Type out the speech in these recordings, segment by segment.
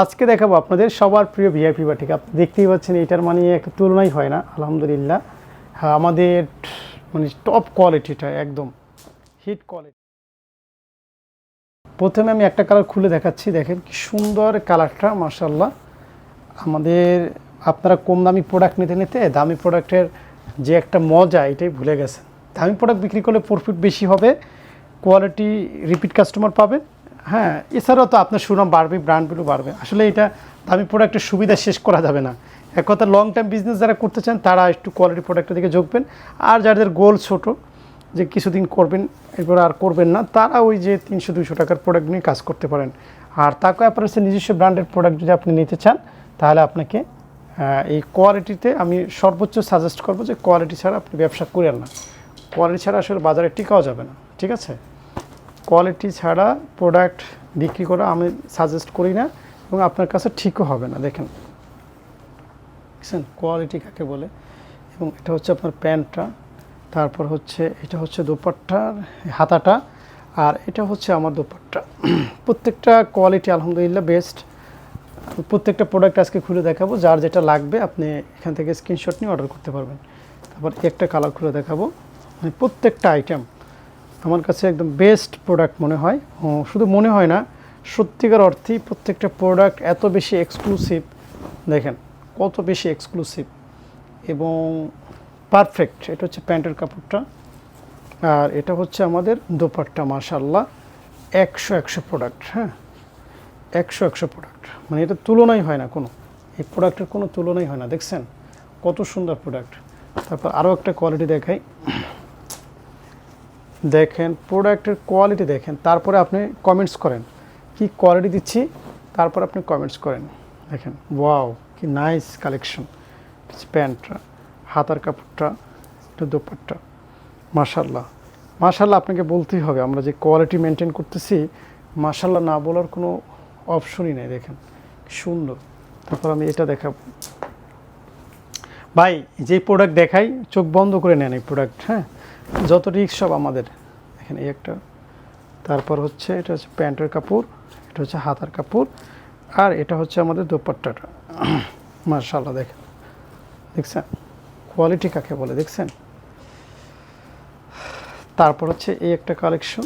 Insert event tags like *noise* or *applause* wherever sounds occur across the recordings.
আজকে দেখাবো আপনাদের সবার প্রিয় ভিআইপি বাটিক। আপনি দেখতেই পাচ্ছেন এটার মানে একটা তুলনাই হয় না আলহামদুলিল্লাহ। হ্যাঁ, আমাদের মানে টপ কোয়ালিটিটা একদম হিট কোয়ালিটি প্রথমে আমি একটা কালার খুলে দেখাচ্ছি দেখেন কি সুন্দর কালারটা মার্শাল্লাহ আমাদের আপনারা কম দামি প্রোডাক্ট নিতে নিতে দামি প্রোডাক্টের যে একটা মজা এটাই ভুলে গেছেন। দামি প্রোডাক্ট বিক্রি করলে প্রফিট বেশি হবে কোয়ালিটি রিপিট কাস্টমার পাবেন হ্যাঁ এছাড়াও তো আপনার সুনাম বাড়বে ব্র্যান্ডগুলো বাড়বে। আসলে এটা দামি প্রোডাক্টের সুবিধা শেষ করা যাবে না। এক কথা লং টার্ম বিজনেস যারা করতে চান, তারা একটু কোয়ালিটি প্রোডাক্টের দিকে ঝুঁকবেন আর যাদের গোল ছোট, যে কিছুদিন করবেন, এরপর আর করবেন না, তারা ওই যে তিনশো, দুইশো টাকার প্রোডাক্ট নিয়ে কাজ করতে পারেন। আর তাকে অ্যাপারেন্সে নিজস্ব ব্র্যান্ডের প্রোডাক্ট যদি আপনি নিতে চান, তাহলে আপনাকে এই কোয়ালিটিতে আমি সর্বোচ্চ সাজেস্ট করব যে কোয়ালিটি ছাড়া আপনি ব্যবসা করেন না। কোয়ালিটি ছাড়া আসলে বাজারে টিকাও যাবে না। ঠিক আছে? কোয়ালিটি ছাড়া প্রোডাক্ট বিক্রি করা আমি সাজেস্ট করি না এবং আপনার কাছে ঠিকও হবে না, দেখেন। বুঝছেন কোয়ালিটি কাকে বলে? এবং এটা হচ্ছে আপনার প্যান্টটা, তারপর হচ্ছে এটা হচ্ছে দোপাট্টার হাতাটা, আর এটা হচ্ছে আমার দোপাট্টা। *clears throat* প্রত্যেকটা কোয়ালিটি আলহামদুলিল্লাহ বেস্ট। প্রত্যেকটা প্রোডাক্ট আজকে খুলে দেখাবো, যার যেটা লাগবে আপনি এখান থেকে স্ক্রিনশট নিয়ে অর্ডার করতে পারবেন। তারপর একটা কালার খুলে দেখাবো। মানে প্রত্যেকটা আইটেম আমার কাছে একদম বেস্ট প্রোডাক্ট মনে হয়। শুধু মনে হয় না, সত্যিকার অর্থেই প্রত্যেকটা প্রোডাক্ট এত বেশি এক্সক্লুসিভ দেখেন, কত বেশি এক্সক্লুসিভ এবং পারফেক্ট এটা হচ্ছে প্যান্টের কাপড়টা। আর এটা হচ্ছে আমাদের দোপাট্টা মাশাল্লাহ একশো একশো প্রোডাক্ট হ্যাঁ একশো একশো প্রোডাক্ট মানে এটা তুলনাই হয় না কোনো, এই প্রোডাক্টের কোনো তুলনাই হয় না, দেখছেন? কত সুন্দর প্রোডাক্ট তারপর আরও একটা কোয়ালিটি দেখাই। দেখেন প্রোডাক্টের কোয়ালিটি দেখেন, তারপরে আপনি কমেন্টস করেন। কি কোয়ালিটি দিচ্ছি? তারপর আপনি কমেন্টস করেন। দেখেন ওয়াও কি নাইস কালেকশন প্যান্টটা হাতার কাপড়টা, একটু দোপাট্টা। মাশাল্লাহ মাশাল্লাহ আপনাকে বলতেই হবে, আমরা যে কোয়ালিটি মেনটেন করতেছি মাশাল্লাহ না বলার কোনো অপশনই নেই, দেখেন। সুন্দর। তারপর আমি এটা দেখাবো। ভাই, যে প্রোডাক্ট দেখাই, চোখ বন্ধ করে নেন এই প্রোডাক্ট হ্যাঁ? যত রিক্স সব আমাদের। এখানে এই একটা। তারপর হচ্ছে এটা হচ্ছে প্যান্টের কাপড়, এটা হচ্ছে হাতার কাপড়, আর এটা হচ্ছে আমাদের দোপাট্টাটা *clears throat* মার্শাল্লাহ দেখেন। দেখছেন? কোয়ালিটি কাকে বলে, দেখছেন? তারপর হচ্ছে এই একটা কালেকশন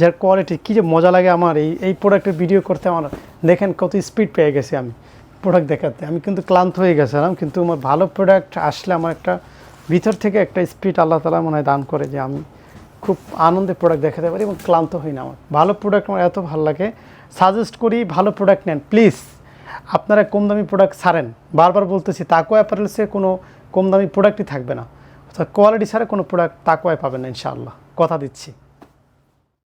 যার কোয়ালিটি কী যে মজা লাগে আমার। এই এই প্রোডাক্টের ভিডিও করতে আমার, দেখেন কত স্পিড পেয়ে গেছি আমি। প্রোডাক্ট দেখাতে। আমি কিন্তু ক্লান্ত হয়ে গেছিলাম, কিন্তু আমার ভালো প্রোডাক্ট আসলে আমার একটা ভিতর থেকে একটা স্পিড আল্লাহ তালা মনে হয় দান করে যে আমি খুব আনন্দে প্রোডাক্ট দেখাতে পারি এবং ক্লান্ত হই না আমার। ভালো প্রোডাক্ট আমার এত ভালো লাগে। সাজেস্ট করি ভালো প্রোডাক্ট নেন প্লিজ আপনারা কম দামি প্রোডাক্ট ছাড়েন। বারবার বলতেছি, তাকো অ্যাপারেলসে কোনো কম দামি প্রোডাক্টই থাকবে না। অর্থাৎ কোয়ালিটি ছাড়া কোনো প্রোডাক্ট তাকোয়ায় পাবেন না, ইনশাআল্লাহ। কথা দিচ্ছি।